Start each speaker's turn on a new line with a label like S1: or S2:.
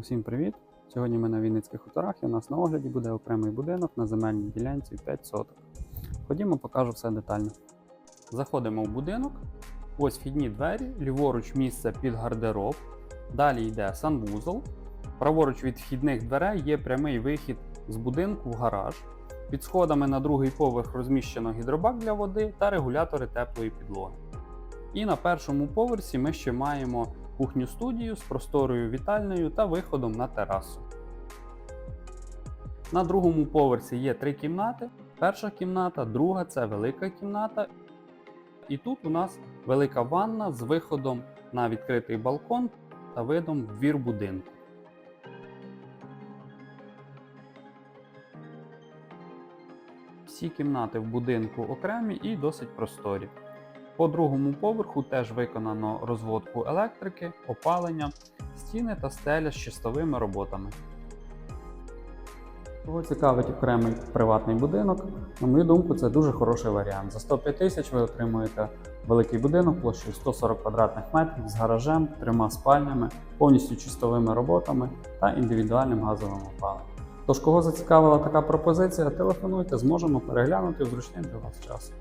S1: Усім привіт! Сьогодні ми на Вінницьких хуторах і у нас на огляді буде окремий будинок на земельній ділянці 5 соток. Ходімо, покажу все детально. Заходимо в будинок. Ось вхідні двері, ліворуч місце під гардероб. Далі йде санвузол. Праворуч від вхідних дверей є прямий вихід з будинку в гараж. Під сходами на другий поверх розміщено гідробак для води та регулятори теплої підлоги. І на першому поверсі ми ще маємо кухню студію з просторою вітальною та виходом на терасу. На другому поверсі є три кімнати. Перша кімната, друга це велика кімната. І тут у нас велика ванна з виходом на відкритий балкон та видом в двір будинку. Всі кімнати в будинку окремі і досить просторі. По другому поверху теж виконано розводку електрики, опалення, стіни та стеля з чистовими роботами. Кого цікавить окремий приватний будинок, на мою думку, це дуже хороший варіант. За 105 тисяч ви отримуєте великий будинок площею 140 квадратних метрів з гаражем, трьома спальнями, повністю чистовими роботами та індивідуальним газовим опаленням. Тож, кого зацікавила така пропозиція, телефонуйте, зможемо переглянути в зручний для вас час.